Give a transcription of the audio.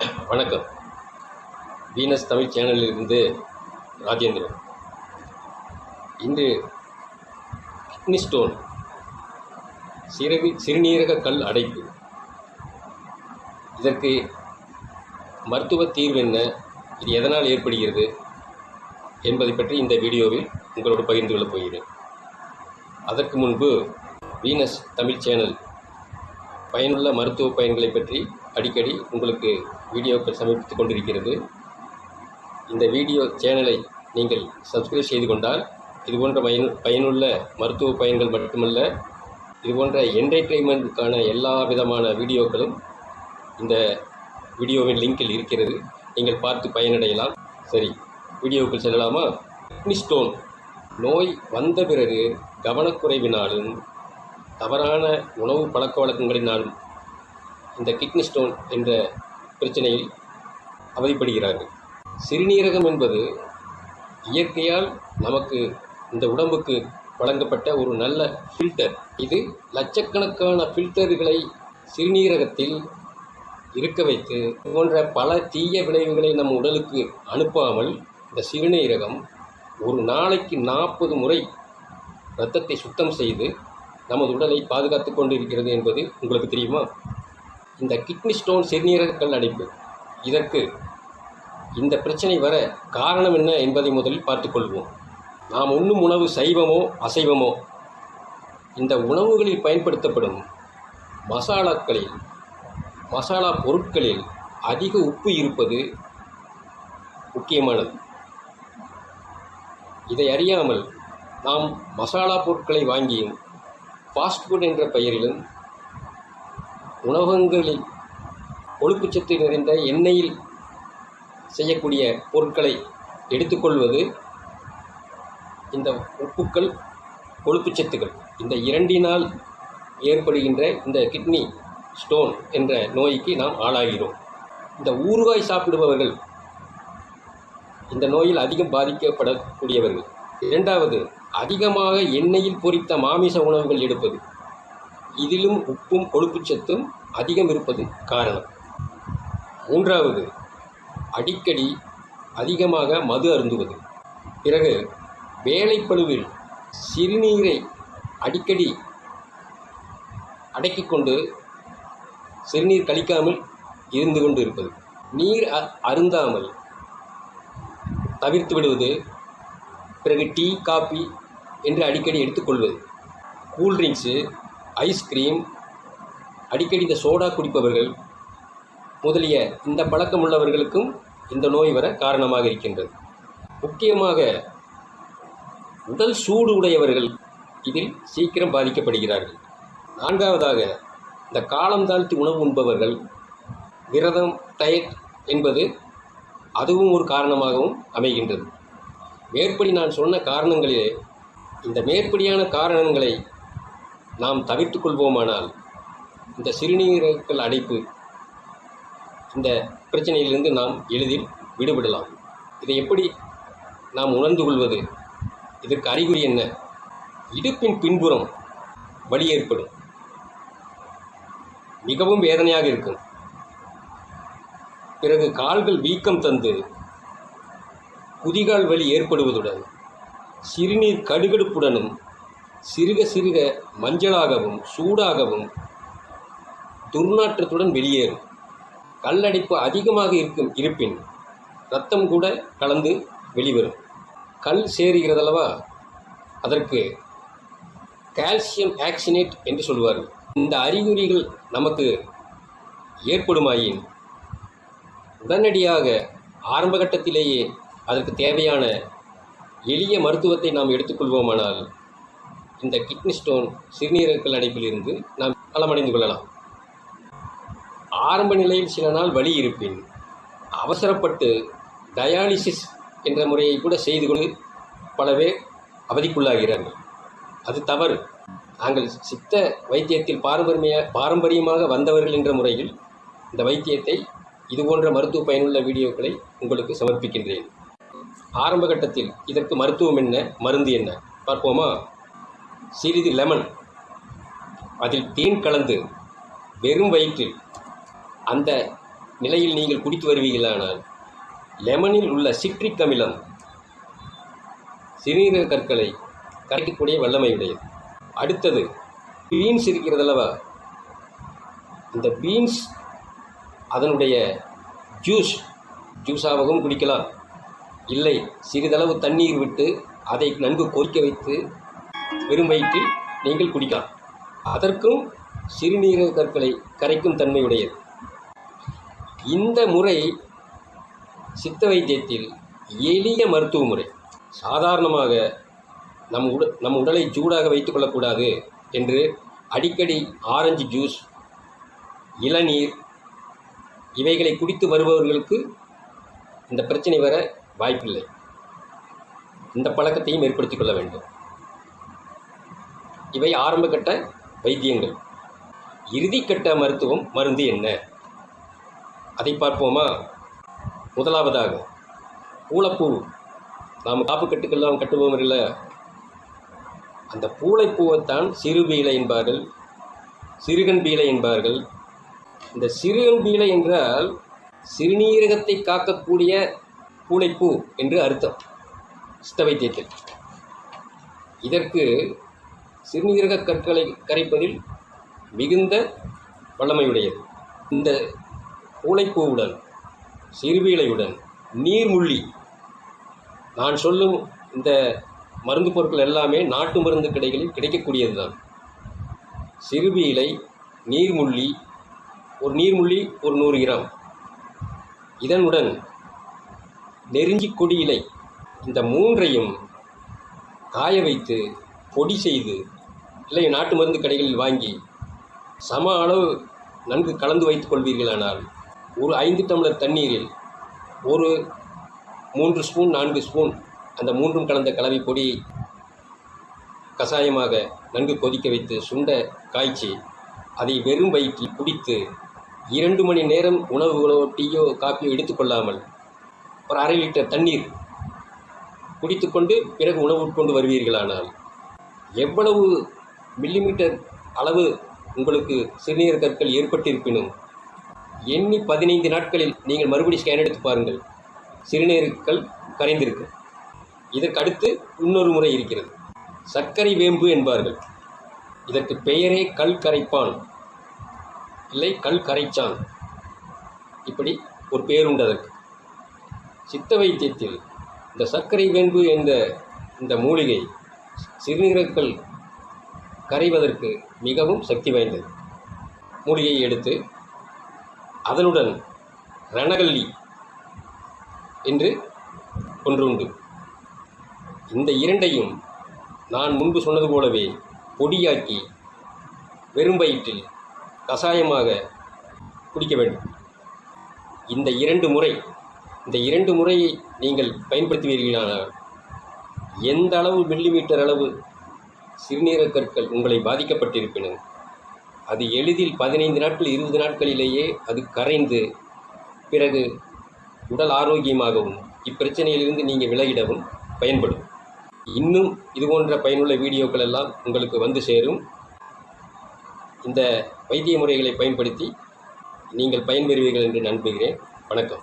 வணக்கம். வீனஸ் தமிழ் சேனலிலிருந்து ராஜேந்திரன். இன்று கிட்னி ஸ்டோன் சிறகு சிறுநீரக கல் அடைப்பு. இதற்கு மருத்துவ தீர்வு என்ன? இது எதனால் ஏற்படுகிறது? என்பதை பற்றி இந்த வீடியோவில் உங்களோடு பகிர்ந்து கொள்ளப் போகிறேன். அதற்கு முன்பு வீனஸ் தமிழ் சேனல் பயனுள்ள மருத்துவ பயன்களை பற்றி அடிக்கடி உங்களுக்கு வீடியோக்கள் சமர்ப்பித்துக் கொண்டிருக்கிறது. இந்த வீடியோ சேனலை நீங்கள் சப்ஸ்கிரைப் செய்து கொண்டால் இதுபோன்ற பயன் பயனுள்ள மருத்துவ பயன்கள் மட்டுமல்ல இதுபோன்ற என்டர்டெயின்மெண்ட்டுக்கான எல்லா விதமான வீடியோக்களும் இந்த வீடியோவின் லிங்கில் இருக்கிறது. நீங்கள் பார்த்து பயனடையலாம். சரி வீடியோக்கள் செல்லலாமா? கிட்னி ஸ்டோன் நோய் வந்த பிறகு கவனக்குறைவினாலும் தவறான உணவு பழக்க வழக்கங்களினாலும் இந்த கிட்னி ஸ்டோன் என்ற பிரச்சனையில் அவதிப்படுகிறார்கள். சிறுநீரகம் என்பது இயற்கையால் நமக்கு இந்த உடம்புக்கு வழங்கப்பட்ட ஒரு நல்ல ஃபில்டர் இது லட்சக்கணக்கான ஃபில்டர்களை சிறுநீரகத்தில் இருக்க வைத்து போன்ற பல தீய விளைவுகளை நம் உடலுக்கு அனுப்பாமல் இந்த சிறுநீரகம் ஒரு நாளைக்கு நாற்பது முறை இரத்தத்தை சுத்தம் செய்து நமது உடலை பாதுகாத்து கொண்டு இருக்கிறது என்பது உங்களுக்கு தெரியுமா? இந்த கிட்னி ஸ்டோன் சிறுநீரகக்கல் அடைப்பு. இதற்கு இந்த பிரச்சனை வர காரணம் என்ன என்பதை முதலில் பார்த்துக்கொள்வோம் நாம் உண்ணும் உணவு சைவமோ அசைவமோ இந்த உணவுகளில் பயன்படுத்தப்படும் மசாலாக்களில் மசாலா பொருட்களில் அதிக உப்பு இருப்பது முக்கியமானது. இதை அறியாமல் நாம் மசாலா பொருட்களை வாங்கியும் ஃபாஸ்ட் ஃபுட் என்ற பெயரிலும் உணவகங்களில் கொழுப்புச்சத்து நிறைந்த எண்ணெயில் செய்யக்கூடிய பொருட்களை எடுத்துக்கொள்வது இந்த உப்புக்கள் கொழுப்புச்சத்துக்கள். இந்த இரண்டினால் ஏற்படுகின்ற இந்த கிட்னி ஸ்டோன் என்ற நோய்க்கு நாம் ஆளாகிறோம். இந்த ஊறுகாய் சாப்பிடுபவர்கள் இந்த நோயில் அதிகம் பாதிக்கப்படக்கூடியவர்கள். இரண்டாவது அதிகமாக எண்ணெயில் பொரித்த மாமிச உணவுகள் எடுப்பது. இதிலும் உப்பும் கொழுப்புச்சத்தும் அதிகம் இருப்பது காரணம். மூன்றாவது அடிக்கடி அதிகமாக மது அருந்துவது. பிறகு வேலைப்பளுவில் சிறுநீரை அடிக்கடி அடக்கிக் கொண்டு சிறுநீர் கழிக்காமல் இருந்து கொண்டு இருப்பது. நீர் அ அருந்தாமல் தவிர்த்து விடுவது. பிறகு டீ காபி என்று அடிக்கடி எடுத்துக்கொள்வது கூல்ட்ரிங்க்ஸு ஐஸ்கிரீம் அடிக்கடி இந்த சோடா குடிப்பவர்கள் முதலிய இந்த பழக்கம் உள்ளவர்களுக்கும் இந்த நோய் வர காரணமாக இருக்கின்றது. முக்கியமாக உடல் சூடு உடையவர்கள் இதில் சீக்கிரம் பாதிக்கப்படுகிறார்கள். நான்காவதாக இந்த காலம் தாழ்த்தி உணவு உண்பவர்கள் விரதம் டயட் என்பது அதுவும் ஒரு காரணமாகவும் அமைகின்றது. மேற்படி நான் சொன்ன காரணங்களிலே இந்த மேற்படியான காரணங்களை நாம் தவிர்த்து கொள்வோமானால் இந்த சிறுநீரகங்கள் அடைப்பு இந்த பிரச்சனையிலிருந்து நாம் எளிதில் விடுபடலாம். இதை எப்படி நாம் உணர்ந்து கொள்வது? இதற்கு அறிகுறி என்ன? இடுப்பின் பின்புறம் வலி ஏற்படும். மிகவும் வேதனையாக இருக்கும். பிறகு கால்கள் வீக்கம் தந்து குதிகால் வலி ஏற்படுவதுடன் சிறுநீர் கடுகடுப்புடனும் சிறுக சிறுக மஞ்சளாகவும் சூடாகவும் துர்நாற்றத்துடன் வெளியேறும். கல்லடைப்பு அதிகமாக இருக்கும் இருப்பின் ரத்தம் கூட கலந்து வெளிவரும். கல் சேருகிறதல்லவா? அதற்கு கால்சியம் ஆக்சினேட் என்று சொல்வார்கள் இந்த அறிகுறிகள் நமக்கு ஏற்படுமாயின் உடனடியாக ஆரம்ப கட்டத்திலேயே அதற்கு தேவையான எளிய மருத்துவத்தை நாம் எடுத்துக்கொள்வோமானால் இந்த கிட்னி ஸ்டோன் சிறுநீரகங்கள் அடைப்பிலிருந்து நாம் நலமடைந்து கொள்ளலாம். ஆரம்ப நிலையில் சில நாள் வழி இருப்பின் அவசரப்பட்டு டயாலிசிஸ் என்ற முறையை கூட செய்து கொண்டு பல பேர் அவதிக்குள்ளாகிறார்கள். அது தவறு. நாங்கள் சித்த வைத்தியத்தில் பாரம்பரிய பாரம்பரியமாக வந்தவர்கள் என்ற முறையில் இந்த வைத்தியத்தை இது போன்ற மருத்துவ பயனுள்ள வீடியோக்களை உங்களுக்கு சமர்ப்பிக்கின்றேன். ஆரம்ப கட்டத்தில் இதற்கு மருத்துவம் என்ன? மருந்து என்ன? பார்ப்போமா? சிறிது லெமன். அதில் தேன் கலந்து வெறும் வயிற்றில். அந்த நிலையில் நீங்கள் குடித்து வருவீர்களானால் லெமனில் உள்ள சிட்ரிக் அமிலம் சிறுநீரக கற்களை கரைக்கக்கூடிய வல்லமையுடையது. அடுத்தது பீன்ஸ் இருக்கிறதல்லவா? இந்த பீன்ஸ் அதனுடைய ஜூஸ் ஜூஸாகவும் குடிக்கலாம். இல்லை சிறிதளவு தண்ணீர் விட்டு அதை நன்கு கொதிக்க வைத்து வெறும் வயிற்றில் நீங்கள் குடிக்கலாம். அதற்கும் சிறுநீரக கற்களை கரைக்கும் தன்மையுடையது இந்த முறை சித்த வைத்தியத்தில் எளிய மருத்துவ முறை. சாதாரணமாக நம் உட நம் உடலை சூடாக வைத்துக்கொள்ளக்கூடாது என்று அடிக்கடி ஆரஞ்சு ஜூஸ் இளநீர் இவைகளை குடித்து வருபவர்களுக்கு இந்த பிரச்சனை வர வாய்ப்பில்லை. இந்த பழக்கத்தையும் ஏற்படுத்திக் கொள்ள வேண்டும். இவை ஆரம்பகட்ட வைத்தியங்கள். இறுதிக்கட்ட மருத்துவம் மருந்து என்ன? அதை பார்ப்போமா? முதலாவதாக பூளைப்பூ. நாம் காப்பு கட்டுக்கெல்லாம் கட்டுவோம் இல்லை அந்த பூளைப்பூவைத்தான் சிறுபீலை என்பார்கள் சிறுகன் பீலை என்பார்கள். இந்த சிறுகன் பீலை என்றால் சிறுநீரகத்தை காக்கக்கூடிய பூளைப்பூ என்று அர்த்தம். சித்த வைத்தியத்தில். இதற்கு சிறுநீரக கற்களை கரைப்பதில் மிகுந்த வல்லமையுடையது. இந்த பூளைப்பூவுடன் சிறுபீளையுடன் நீர்முள்ளி நான் சொல்லும் இந்த மருந்து பொருட்கள் எல்லாமே நாட்டு மருந்து கடைகளில் கிடைக்கக்கூடியது தான் சிறுபீளை நீர்முள்ளி ஒரு நீர்முள்ளி ஒரு நூறு கிராம். இதனுடன் நெருஞ்சி கொடி இலை இந்த மூன்றையும் காய வைத்து பொடி செய்து இல்லை நாட்டு மருந்து கடைகளில் வாங்கி சம அளவு நன்கு கலந்து வைத்துக் கொள்வீர்களானால் ஒரு ஐந்து டம்ளர் தண்ணீரில் ஒரு மூன்று ஸ்பூன் நான்கு ஸ்பூன் அந்த மூன்றும் கலந்த கலவை பொடி கஷாயமாக நன்கு கொதிக்க வைத்து சுண்ட காய்ச்சி அதை வெறும் வயிற்றில் குடித்து இரண்டு மணி நேரம் உணவு டீயோ காப்பியோ எடுத்துக்கொள்ளாமல் ஒரு அரை லிட்டர் தண்ணீர் குடித்துக்கொண்டு பிறகு உணவு உட்கொண்டு வருவீர்களானால் எவ்வளவு மில்லிமீட்டர் அளவு உங்களுக்கு சிறுநீர் கற்கள் ஏற்பட்டிருப்பினும் எண்ணி பதினைந்து நாட்களில் நீங்கள் மறுபடி ஸ்கேன் எடுத்து பாருங்கள். சிறுநீருக்கள் கரைந்திருக்கும் இதற்கு அடுத்து இன்னொரு முறை இருக்கிறது. சர்க்கரை வேம்பு என்பார்கள். இதற்கு பெயரே கல் கரைப்பான். இல்லை கல் கரைச்சான். இப்படி ஒரு பேருண்டு அதற்கு. சித்த வைத்தியத்தில் இந்த சர்க்கரை வேம்பு என்ற இந்த மூலிகை சிறுநீரகங்கள் கரைவதற்கு மிகவும் சக்தி வாய்ந்தது. மூலிகையை எடுத்து அதனுடன் ரணகல்லி என்று ஒன்று உண்டு. இந்த இரண்டையும் நான் முன்பு சொன்னது போலவே பொடியாக்கி வெறும் வயிற்றில் கஷாயமாக குடிக்க வேண்டும். இந்த இரண்டு முறை இந்த இரண்டு முறையை நீங்கள் பயன்படுத்துவீர்களானால் எந்த அளவு மில்லிமீட்டர் அளவு சிறுநீரக கற்கள் உங்களை பாதிக்கப்பட்டிருப்பினும் அது எளிதில் பதினைந்து நாட்கள் இருபது நாட்களிலேயே அது கரைந்து பிறகு உடல் ஆரோக்கியமாகவும் இப்பிரச்சனையிலிருந்து நீங்கள் விலகிடவும் பயன்படும். இன்னும் இது போன்ற பயனுள்ள வீடியோக்கள் எல்லாம் உங்களுக்கு வந்து சேரும். இந்த வைத்திய முறைகளை பயன்படுத்தி நீங்கள் பயன்பெறுவீர்கள் என்று நம்புகிறேன். வணக்கம்.